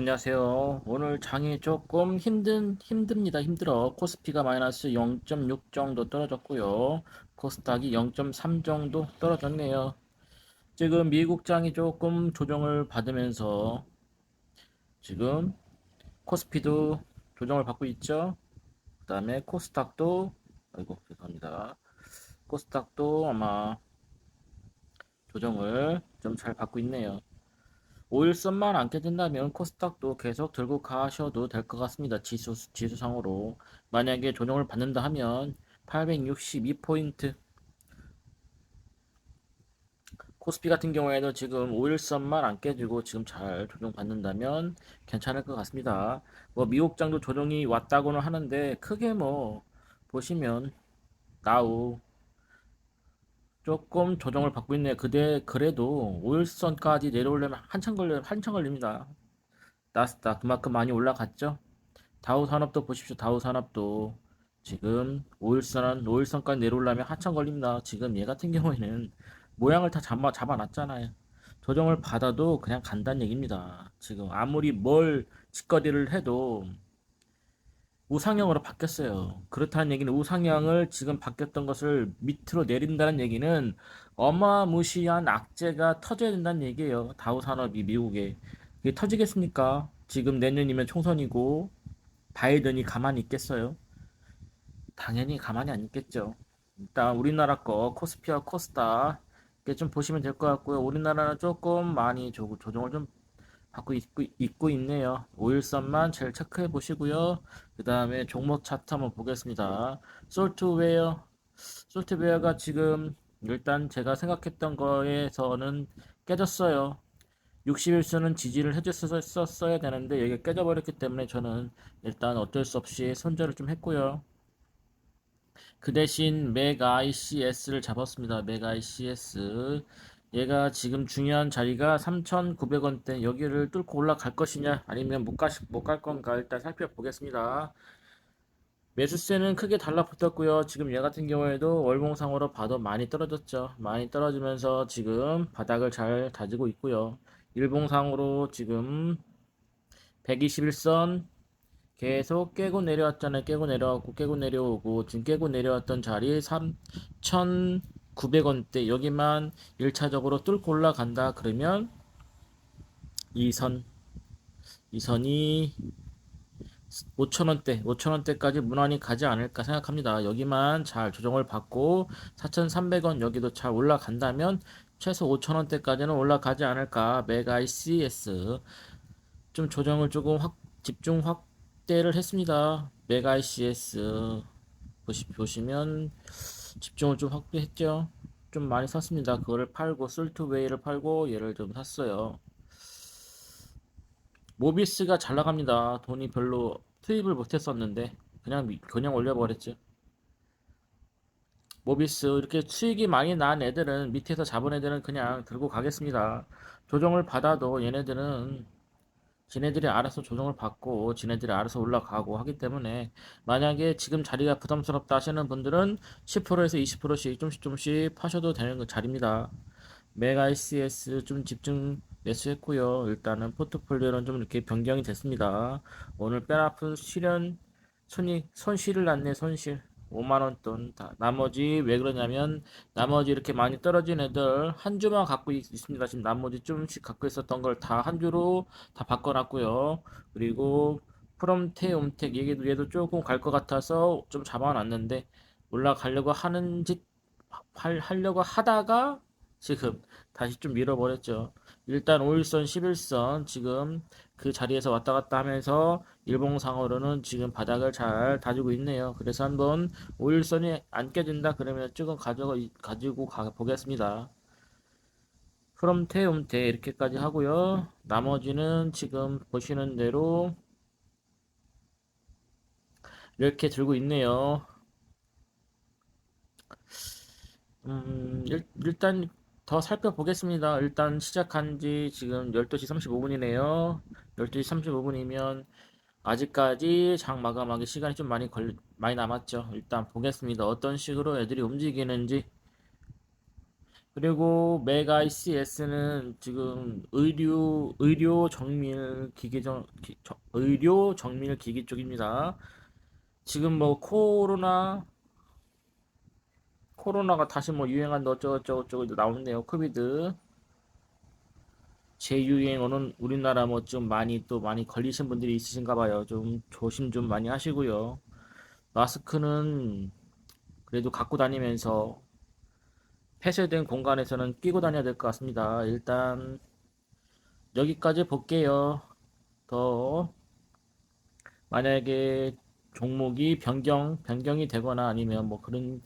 안녕하세요. 오늘 장이 조금 힘든, 힘듭니다. 힘들어. 코스피가 마이너스 0.6 정도 떨어졌고요. 코스닥이 0.3 정도 떨어졌네요. 지금 미국 장이 조금 조정을 받으면서 지금 코스피도 조정을 받고 있죠. 그 다음에 코스닥도, 아이고, 죄송합니다. 코스닥도 아마 조정을 좀 잘 받고 있네요. 5일선만 안 깨진다면 코스닥도 계속 들고 가셔도 될 것 같습니다. 지수, 지수상으로. 만약에 조정을 받는다 하면 862포인트. 코스피 같은 경우에는 지금 5일선만 안 깨지고 지금 잘 조정받는다면 괜찮을 것 같습니다. 뭐 미국장도 조정이 왔다고는 하는데 크게 뭐 보시면 나우 조금 조정을 받고 있네요. 그대 그래도 5일선까지 내려오려면 한참 걸려 한참 걸립니다. 나스닥 그만큼 많이 올라갔죠. 다우 산업도 보십시오. 다우 산업도 지금 5일선 5일선까지 내려오려면 한참 걸립니다. 지금 얘 같은 경우에는 모양을 다 잡아 잡아놨잖아요. 조정을 받아도 그냥 간다는 얘기입니다. 지금 아무리 뭘 짓거리를 해도 우상향으로 바뀌었어요. 그렇다는 얘기는 우상향을 지금 바뀌었던 것을 밑으로 내린다는 얘기는 어마무시한 악재가 터져야 된다는 얘기예요. 다우 산업이 미국에. 이게 터지겠습니까? 지금 내년이면 총선이고 바이든이 가만히 있겠어요? 당연히 가만히 안 있겠죠. 일단 우리나라 거 코스피와 코스닥 이렇게 좀 보시면 될 것 같고요. 우리나라는 조금 많이 조, 조정을 좀 받고 있고, 있고 있네요. 5일선만 제일 체크해 보시고요. 그 다음에 종목 차트 한번 보겠습니다. 솔트웨어, 솔트웨어가 지금 일단 제가 생각했던 거에서는 깨졌어요. 60일선은 지지를 해줬었어야 되는데 여기 깨져버렸기 때문에 저는 일단 어쩔 수 없이 손절을 좀 했고요. 그 대신 맥 ICS를 잡았습니다. 맥 ICS. 얘가 지금 중요한 자리가 3,900원대 여기를 뚫고 올라갈 것이냐 아니면 못갈 건가 일단 살펴보겠습니다. 매수세는 크게 달라붙었고요. 지금 얘 같은 경우에도 월봉상으로 봐도 많이 떨어졌죠. 많이 떨어지면서 지금 바닥을 잘 다지고 있고요. 일봉상으로 지금 121선 계속 깨고 내려왔잖아요. 깨고 내려왔고 깨고 내려오고 지금 깨고 내려왔던 자리 3,900원대 여기만 1차적으로 뚫고 올라간다 그러면 이 선, 이 선이 5천원대, 5천원대까지 무난히 가지 않을까 생각합니다. 여기만 잘 조정을 받고 4,300원 여기도 잘 올라간다면 최소 5천원대까지는 올라가지 않을까. 메가 ICS 좀 조정을 조금 확 집중 확대를 했습니다. 메가 ICS 보시, 보시면 집중을 좀 확대했죠. 좀 많이 샀습니다. 그거를 팔고 솔트웨이를 팔고 얘를 좀 샀어요. 모비스가 잘 나갑니다. 돈이 별로 투입을 못했었는데 그냥 미- 그냥 올려버렸죠. 모비스 이렇게 수익이 많이 난 애들은 밑에서 잡은 애들은 그냥 들고 가겠습니다. 조정을 받아도 얘네들은 지네들이 알아서 조정을 받고 지네들이 알아서 올라가고 하기 때문에 만약에 지금 자리가 부담스럽다 하시는 분들은 10%에서 20%씩 좀씩 좀씩 파셔도 되는 그 자리입니다. 메가 ICS 좀 집중 매수했고요. 일단은 포트폴리오는 좀 이렇게 변경이 됐습니다. 오늘 뼈 아픈 실현 손이 손실을 났네 손실 5만원 돈 다. 나머지 왜 그러냐면 나머지 이렇게 많이 떨어진 애들 한 주만 갖고 있, 습니다 지금 나머지 좀씩 갖고 있었던 걸 다 한 주로 다 바꿔놨고요. 그리고 프롬테 옴텍 얘도 얘도 조금 갈 것 같아서 좀 잡아놨는데 올라가려고 하는 짓 할, 하려고 하다가 지금 다시 좀 밀어버렸죠. 일단 5일선, 11선 지금 그 자리에서 왔다 갔다 하면서 일봉상으로는 지금 바닥을 잘 다지고 있네요. 그래서 한번 5일선이 안 깨진다 그러면 조금 가져가, 가지고 가 보겠습니다. 프롬테, 옴테 이렇게까지 하고요. 나머지는 지금 보시는 대로 이렇게 들고 있네요. 음, 일, 일단 더 살펴보겠습니다. 일단 시작한 지 지금 12시 35분이네요. 12시 35분이면 아직까지 장 마감하기 시간이 좀 많이 걸, 많이 남았죠. 일단 보겠습니다. 어떤 식으로 애들이 움직이는지. 그리고 메가 ICS는 지금 의료 의료 정밀 기계 정 기- 저- 의료 정밀 기기 쪽입니다. 지금 뭐 코로나 코로나가 다시 뭐 유행한다 어쩌고저쩌고 저쩌고 나오는데요. 코비드 재유행어는 우리나라 뭐 좀 많이 또 많이 걸리신 분들이 있으신가 봐요. 좀 조심 좀 많이 하시고요. 마스크는 그래도 갖고 다니면서 폐쇄된 공간에서는 끼고 다녀야 될 것 같습니다. 일단 여기까지 볼게요. 더 만약에 종목이 변경 변경이 되거나 아니면 뭐 그런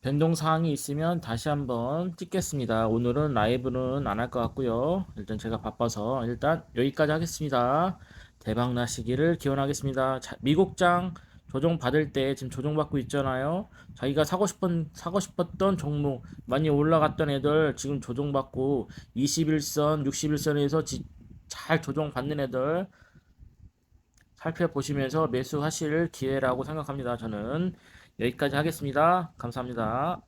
변동 사항이 있으면 다시 한번 찍겠습니다. 오늘은 라이브는 안 할 것 같고요. 일단 제가 바빠서 일단 여기까지 하겠습니다. 대박 나시기를 기원하겠습니다. 자, 미국장 조정 받을 때 지금 조정 받고 있잖아요. 자기가 사고 싶은 사고 싶었던 종목 많이 올라갔던 애들 지금 조정 받고 21선, 61선에서 잘 조정 받는 애들 살펴보시면서 매수하실 기회라고 생각합니다. 저는 여기까지 하겠습니다. 감사합니다.